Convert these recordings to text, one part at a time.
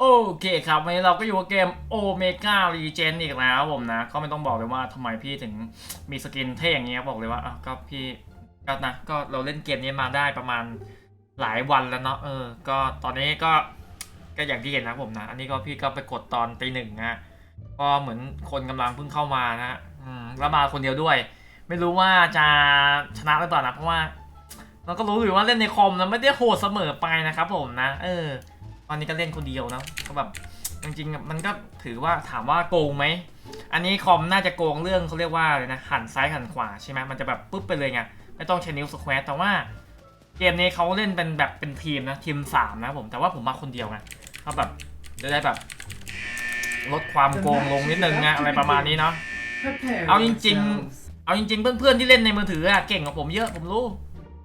โอเคครับวันนี้เราก็อยู่กับเกม Omega Regen อีกแล้วผมนะ ก็ไม่ต้องบอกเลยว่าทำไมพี่ถึงมีสกินเท่อย่างเงี้ยบอกเลยว่าอะก็พี่ก็นะก็เราเล่นเกมนี้มาได้ประมาณหลายวันแล้วเนาะเออ ก็ตอนนี้ก็ก็อย่างที่เห็นนะผมนะ อันนี้ก็พี่ก็ไปกดตอนตีหนึ่งนะก็เหมือนคนกำลังเพิ่งเข้ามานะอืมแล้วมาคนเดียวด้วย ไม่รู้ว่าจะชนะหรือเปล่านะเพราะว่า เราก็รู้อยู่ว่าเล่นในคอมนะไม่ได้โหดเสมอไปนะครับผมนะ เออ ตอนนี้ก็เล่นคนเดียวนะก็แบบจริงๆมันก็ถือว่าถามว่าโกงไหมอันนี้คอมน่าจะโกงเรื่องเขาเรียกว่าอะไรนะหันซ้ายหันขวาใช่ไหมมันจะแบบปุ๊บไปเลยไงไม่ต้องใช้นิ้วสแควร์แต่ว่าเกมนี้เขาเล่นเป็นแบบเป็นทีมนะทีมสามนะผมแต่ว่าผมมาคนเดียวไงเขาแบบจะได้แบบ ลดความโกงลงนิดนึงไงอะไรประมาณนี้เนาะเอาจริงเอาจริง ๆ เพื่อนๆที่เล่นในมือถืออะเก่งกว่าผมเยอะผมรู้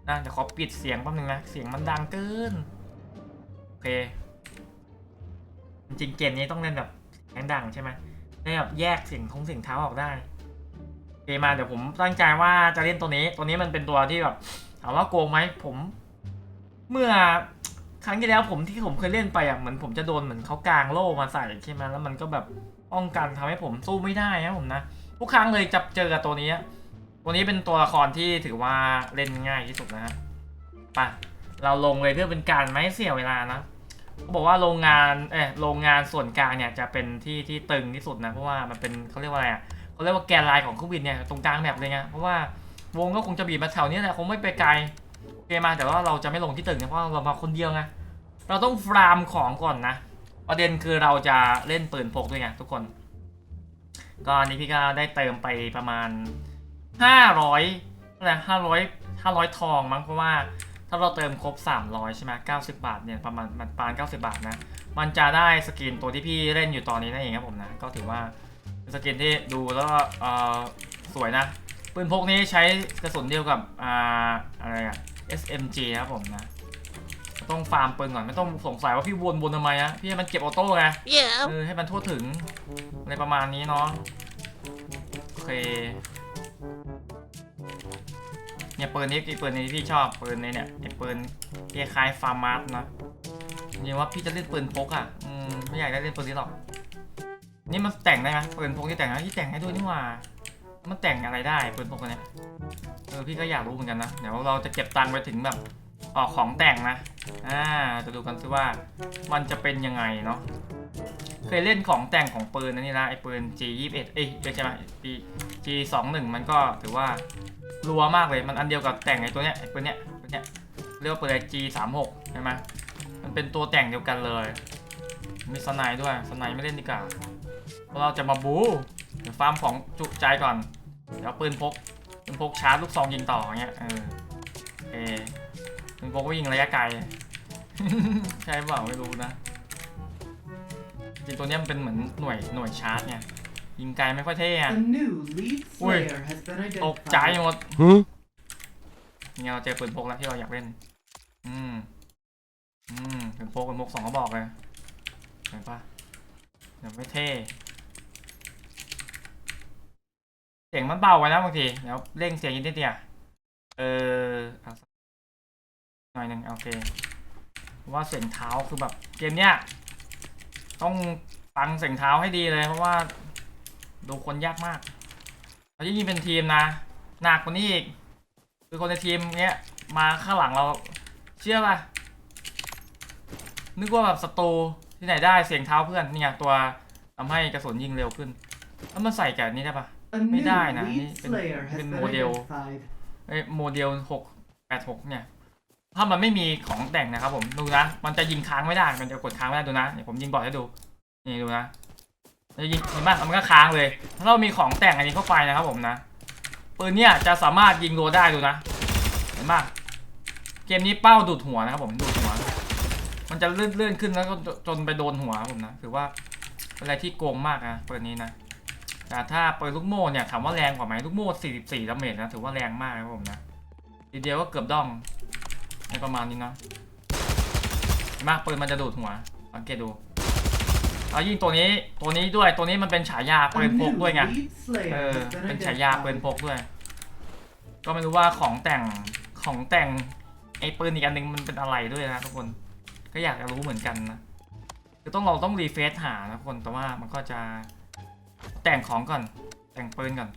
นะเดี๋ยวขอปิดเสียงแป๊บนึงนะเสียงมันดังเกินโอเค จริงเกมนี้ต้องเล่นแบบเสียงดังใช่ไหมได้แบบแยกเสียงทงเสียงเท้าออกได้เคมมาเดี๋ยวผมตั้งใจว่าจะเล่นตัวนี้ ตัวนี้มันเป็นตัวที่แบบถามว่าโกงไหมผม เมื่อครั้งที่แล้วผมที่ผมเคยเล่นไปอะเหมือนผมจะโดนเหมือนเขากางโล่มาใส่ใช่ไหมแล้วมันก็แบบป้องกันทำให้ผมสู้ไม่ได้นะผมนะทุกครั้งเลยจะเจอกับตัวนี้อะตัวนี้เป็นตัวละครที่ถือว่าเล่นง่ายที่สุดนะฮะไปเราลงเลยเพื่อเป็นการไม่เสียเวลานะ เขาบอกว่าโรงงานเออโรงงานส่วนกลางเนี่ยจะเป็นที่ที่ตึงที่สุดนะเพราะว่ามันเป็นเขาเรียกว่าอะไรอะเขาเรียกว่าแกนไลน์ของเครื่องบินเนี่ยตรงกลางแบบเลยไงเพราะว่าวงก็คงจะบีบมาแถวนี้แหละคงไม่ไปไกลโอเคมาแต่ว่าเราจะไม่ลงที่ตึกนะเพราะเรามาคนเดียวไงเราต้องฟาร์มของก่อนนะประเด็นคือเราจะเล่นปืนพกด้วยไงทุกคน ก็อันนี้พี่ก็ได้เติมไปประมาณ 500อะไรห้าร้อยห้าร้อยทองมั้งเพราะว่า ถ้าเราเติมครบ 300 ใช่ไหม90บาทเนี่ยประมาณมันประมาณ90 บาทนะ มันจะได้สกินตัวที่พี่เล่นอยู่ตอนนี้นั่นเองครับผมนะ ก็ถือว่าเป็นสกินที่ดูแล้วก็เอ่อสวยนะปืนพกนี้ใช้กระสุนเดียวกับอ่าอะไรอะ SMG นะครับผมนะ ต้องฟาร์มปืนก่อนไม่ต้องสงสัยว่าพี่วนวนทำไมอะพี่ให้มันเก็บออโต้ไง Yeah. เออให้มันทั่วถึงอะไรประมาณนี้เนาะโอเค เนี่ยปืนนี้อีกปืนนี้ที่ชอบปืนในเนี่ยไอ้ปืนคล้ายฟาร์มาร์สนะนี่ว่าพี่จะเล่นปืนพกอะอืมไม่อยากได้เล่นปืนนี้หรอก นี่มันแต่งได้ไหมปืนพกที่แต่งได้ที่แต่งให้ด้วยนี่หว่า มันแต่งอะไรได้ปืนพกอันเนี้ยเออพี่ก็อยากรู้เหมือนกันนะเดี๋ยวเราจะเก็บตังค์ไปถึงแบบออกของแต่งนะ อ่า จะดูกันซิว่ามันจะเป็นยังไงเนาะ ยเล่นของแต่งของปืนนะนี่นะไอ้ปืน G21 เอ้ยไม่ใช่ไหม G21 มันก็ถือว่ารัวมากเลยมันอันเดียวกับแต่งไอ้ตัวเนี้ยไอ้ปืนเนี้ยปืนเนี้ยเรียกว่าปืน G36 ใช่ไหมมันเป็นตัวแต่งเดียวกันเลย มีสไนด์ด้วยสไนด์ไม่เล่นดีกว่าเพราะเราจะมาบูเดี๋ยวฟาร์มของจุใจก่อนเดี๋ยวปืนพกปืนพกชาร์จลูกซองยิงต่ออย่างเงี้ยเออเอปืนพกก็ยิงระยะไกลใช่เปล่าไม่รู้นะ จริงตัวเนี้ยมันเป็นเหมือนหน่วยหน่วยชาร์จไงยิงไกลไม่ค่อยเท่อะ A new lead Ui. slayer has been ตกใจ identified. หมด Huh? เนี่ยเราเจอปืนพกแล้วที่เราอยากเล่น อืม อืมปืนพกปืนพกสองกระบอกเลยเห็นปะเดี๋ยวไม่เท่เสียงมันเบาไว้นะบางทีเดี๋ยวเร่งเสียงยินนิดเดียวเออเอาสักหน่อยหนึ่งโอเคเพราะว่าเสียงเท้าคือแบบเกมเนี้ย ต้องฟังเสียงเท้าให้ดีเลย เพราะว่าดูคนยากมากเรายิ่งเป็นทีมนะ หนักกว่านี้อีก คือคนในทีมเนี้ยมาข้างหลังเราเชื่อป่ะ นึกว่าแบบศัตรูที่ไหนได้เสียงเท้าเพื่อนเนี่ยตัวทำให้กระสุนยิงเร็วขึ้น แล้วมันใส่กับอันนี้ได้ปะ A Mới new đai nè, lead đi, bên- slayer has bên been model. identified. เอ้ยโมเดลหกแปดหกเนี่ย ถ้ามันไม่มีของแต่งนะครับผมดูนะ มันจะยิงค้างไม่ได้ มันจะกดค้างไม่ได้ดูนะเดี๋ยวผมยิงบอดให้ดูนี่ดูนะมันจะยิงเห็นไหมมันก็ค้างเลยถ้าเรามีของแต่งอันนี้เข้าไปนะครับผมนะปืนเนี่ยจะสามารถยิงรัวได้ดูนะเห็นปะเกมนี้เป้าดูดหัวนะครับผมดูดหัว มันจะเลื่อนเลื่อนขึ้นแล้วก็จนไปโดนหัวครับผมนะถือว่าเป็นอะไรที่โกงมากนะปืนนี้นะแต่ถ้าปืนลูกโม่เนี่ยถามว่าแรงกว่าไหมลูกโม่44ดาเมจนะถือว่าแรงมากนะครับผมนะทีเดียวก็เกือบด้อม ในประมาณนี้นะเห็นไหมปืนมันจะดูดหัวสังเกตดูเอายิ่งตัวนี้ตัวนี้ด้วยตัวนี้มันเป็นฉายาปืนพกด้วยไงเออเป็นฉายาปืนพกด้วย ก็ไม่รู้ว่าของแต่งของแต่งไอ้ปืนอีกอันหนึ่งมันเป็นอะไรด้วยนะทุกคน ก็อยากจะรู้เหมือนกันนะคือต้องเราต้องรีเฟซหานะทุกคนแต่ว่ามันก็จะแต่งของก่อนแต่งปืนก่อน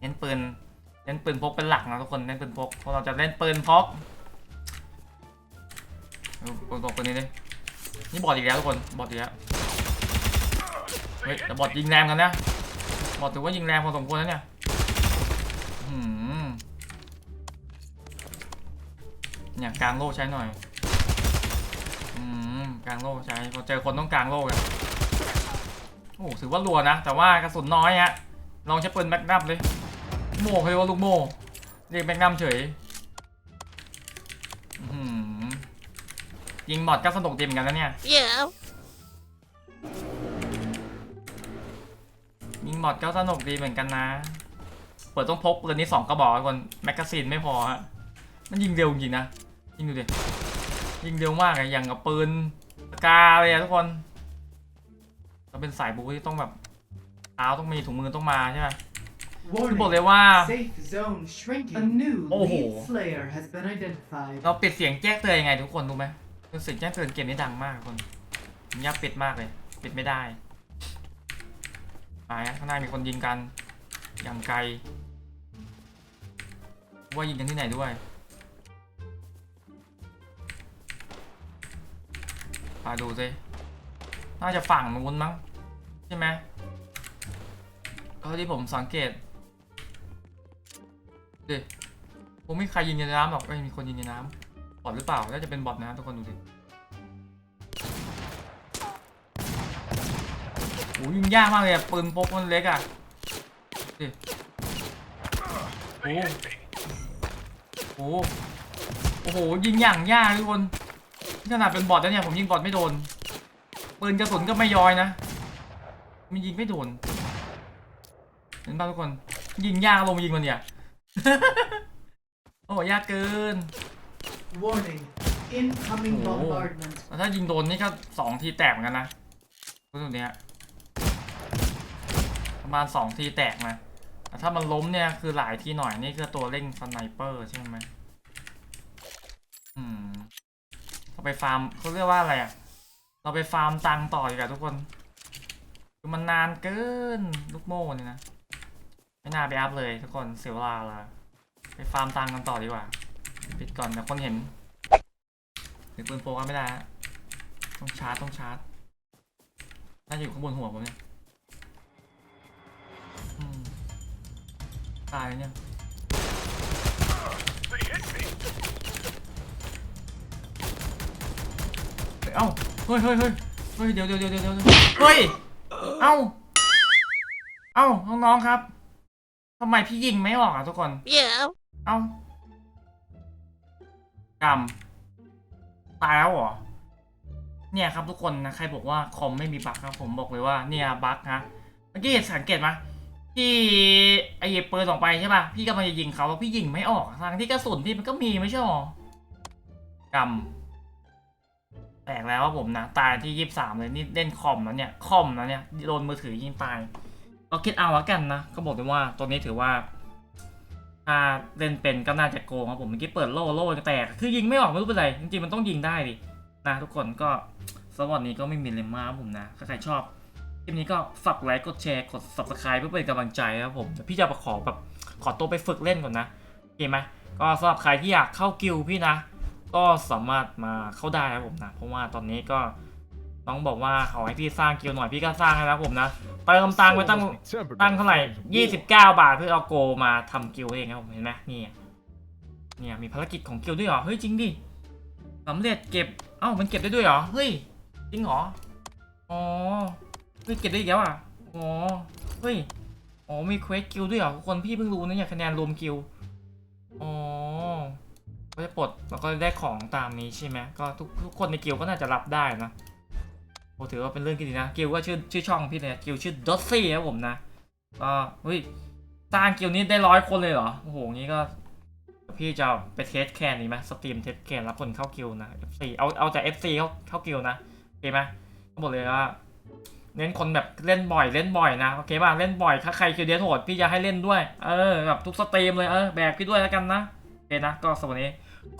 เน้นปืน เน้นปืนพกเป็นหลักนะทุกคนเน้นปืนพกพราะเราจะเล่นปืนพกปืนพกปืนนี้ดินี่บอดอีกแล้วทุกคนบอดอีกแล้วเฮ้ยแต่บอดยิงแรงกันนะบอดถือว่ายิงแรงพอสมควรแล้วเนี่ยอืมเนี่ยกลางโล่ใช้หน่อยอืมกลางโล่ใช้พอเจอคนต้องกลางโล่กันโอ้ถือว่ารัวนะ แต่ว่ากระสุนน้อยฮะลองใช้ปืนแม็กนัมเลย โม่เขาเรียกว่าลูกโม่เรียกแม็กนัมเฉยอื้อหือยิงบอดก็สนุกดีเหมือนกันนะเนี่ย Yeah. ยิงบอดก็สนุกดีเหมือนกันนะ เปิดต้องพกปืนนี้สองกระบอกทุกคนแมกกาซีนไม่พอฮะมันยิงเร็วจริงนะ ยิงดูดิ ยิงเร็วมากอะอย่างกับปืนปากกาเลยอะทุกคน เราเป็นสายบูที่ต้องแบบเท้าต้องมีถุงมือต้องมาใช่ไหม Warning. บอกเลยว่า Safe zone shrinking. A new Oh. lead slayer has been identified. เราปิดเสียงแจ้งเตือนยังไงทุกคนรู้ไหมคือเสียงแจ้งเตือนเกมนี้ดังมากทุกคนผมอยากปิดมากเลยปิดไม่ได้ไปฮะข้างหน้ามีคนยิงกัน อย่างไกล ว่ายิงกันที่ไหนด้วยมาดูสิน่าจะฝั่งนู้นมั้ง ใช่ไหมเท่าที่ผมสังเกต ดิคงไม่มีใครยิงในน้ำหรอกไม่มีคนยิงในน้ำบอทหรือเปล่า น่าจะเป็นบอทนะทุกคนดูดิโอ้ยิงยากมากเลยอะปืนพกมันเล็กอะดิโอ้โหโอ้โห ยิงอย่างยากทุกคนขนาดเป็นบอทแล้วเนี่ยผมยิงบอทไม่โดน ปืนกระสุนก็ไม่ย้อยนะ มันยิงไม่โดน เห็นป่ะทุกคน ยิงยากลงมายิงมันเนี่ย โอ้ยากเกิน Warning. Incoming Oh. bombardment. แต่ถ้ายิงโดนนี่ก็สองทีแตกเหมือนกันนะรู้สึกเนี้ยประมาณสองทีแตกนะแต่ถ้ามันล้มเนี่ยคือหลายทีหน่อยนี่คือตัวเร่งสไนเปอร์ใช่ไหมอืมเราไปฟาร์มเขาเรียกว่าอะไรอะเราไปฟาร์มตังค์ต่อดีกว่าทุกคน คือมันนานเกินลูกโม่เนี่ยนะ ไม่น่าไปอัพเลยทุกคนเสียเวลาละไปฟาร์มตังค์กันต่อดีกว่า ปิดก่อนเดี๋ยวคนเห็นถือปืนโฟกัสไม่ได้ต้องชาร์จต้องชาร์จน่าจะอยู่ข้างบนหัวผมเนี่ยตายแล้วเนี่ยเอ้าเฮ้ยเฮ้ยเฮ้ยเฮ้ยเดี๋ยวเดี๋ยวเดี๋ยวเดี๋ยวเดี๋ยวเฮ้ย เอ้า เอ้าน้องๆครับ ทำไมพี่ยิงไม่ออกอะทุกคน Yeah. เอ้ากรรมตายแล้วเหรอ เนี่ยครับทุกคนนะ ใครบอกว่าคอมไม่มีบั๊กครับ ผมบอกเลยว่าเนี่ยบั๊กฮะเมื่อกี้สังเกตไหมที่ไอ้ปืนออกไปใช่ป่ะ พี่กำลังจะยิงเขาแล้วพี่ยิงไม่ออกทางที่กระสุนพี่มันก็มีไม่ใช่หรอกรรมแตกแล้วว่าผมนะ ตายที่ยี่สามเลยนี่เล่นคอมแล้วเนี่ย คอมแล้วเนี่ยโดนมือถือยิงตาย ก็คิดเอาแล้วกันนะก็บอกเลยว่าตัวนี้ถือว่าถ้าเล่นเป็นก็น่าจะโกงครับผมเมื่อกี้เปิดโล่โล่แตกคือยิงไม่ออกไม่รู้เป็นไรจริงๆมันต้องยิงได้ดินะทุกคนก็สวัสดีก็ไม่มีเลมมาผมนะถ้าใครชอบคลิปนี้ก็ฝากไลค์กดแชร์กด subscribe เพื่อเป็นกำลังใจครับผมพี่จะขอแบบขอตัวไปฝึกเล่นก่อนนะโอเคไหมก็สำหรับใครที่อยากเข้ากิลพี่นะ ก็สามารถมาเข้าได้ครับผมนะ เพราะว่าตอนนี้ก็ ต้องบอกว่าขอให้พี่สร้างกิลด์หน่อยพี่ก็สร้างให้แล้วผมนะเติมตังค์ไว้ตั้งตั้งเท่าไหร่ 29 บาทเพื่อเอาโกมาทำกิลด์เองครับผมเห็นไหมนี่เนี่ยมีภารกิจของกิลด์ด้วยเหรอเฮ้ยจริงดิสำเร็จเก็บเอ้ามันเก็บได้ด้วยเหรอเฮ้ยจริงเหรออ๋อเฮ้ยเก็บได้อีกแล้วอะอ๋อเฮ้ยอ๋อมีเควสกิลด์ด้วยเหรอคนพี่เพิ่งรู้นะเนี่ยคะแนนรวมกิลด์อ๋อก็จะปลดแล้วก็ได้ของตามนี้ใช่ไหมก็ทุกทุกคนในกิลด์ก็น่าจะรับได้นะ โอ้ถือว่าเป็นเรื่องที่ดีนะ กิลก็ชื่อชื่อช่องพี่เนี่ย กิลชื่อดอสซี่ครับผมนะก็เฮ้ยสร้างกิลนี้ได้ร้อยคนเลยเหรอ โอ้โห งี้ก็พี่จะไปเทสแคนนี้ไหมสตรีมเทสแคนรับคนเข้ากิลนะ FC เอาเอาแต่ FC เข้าเข้ากิลนะโอเคไหมก็บอกเลยว่าเน้นคนแบบเล่นบ่อยเล่นบ่อยนะโอเคป่ะเล่นบ่อยถ้าใครคิวเดียโหดพี่จะให้เล่นด้วยเออแบบทุกสตรีมเลยเออแบกพี่ด้วยแล้วกันนะโอเคนะก็สำหรับวันนี้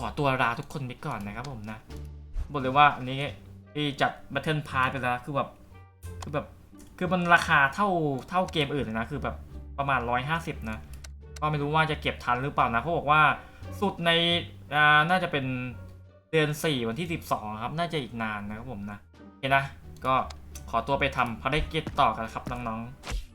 ขอตัวลาทุกคนไปก่อนนะครับผมนะบอกเลยว่าอันนี้ ที่จัดมาเทิลพายไปแล้วคือแบบคือแบบคือมันราคาเท่าเท่าเกมอื่นเลยนะ คือแบบประมาณ 150 นะ ก็ไม่รู้ว่าจะเก็บทันหรือเปล่านะเขาบอกว่าสุดในน่าจะเป็นเดือน 4 วันที่ 12 ครับ น่าจะอีกนานนะครับผมนะโอเคนะ ก็ขอตัวไปทำภารกิจต่อกันครับน้องๆ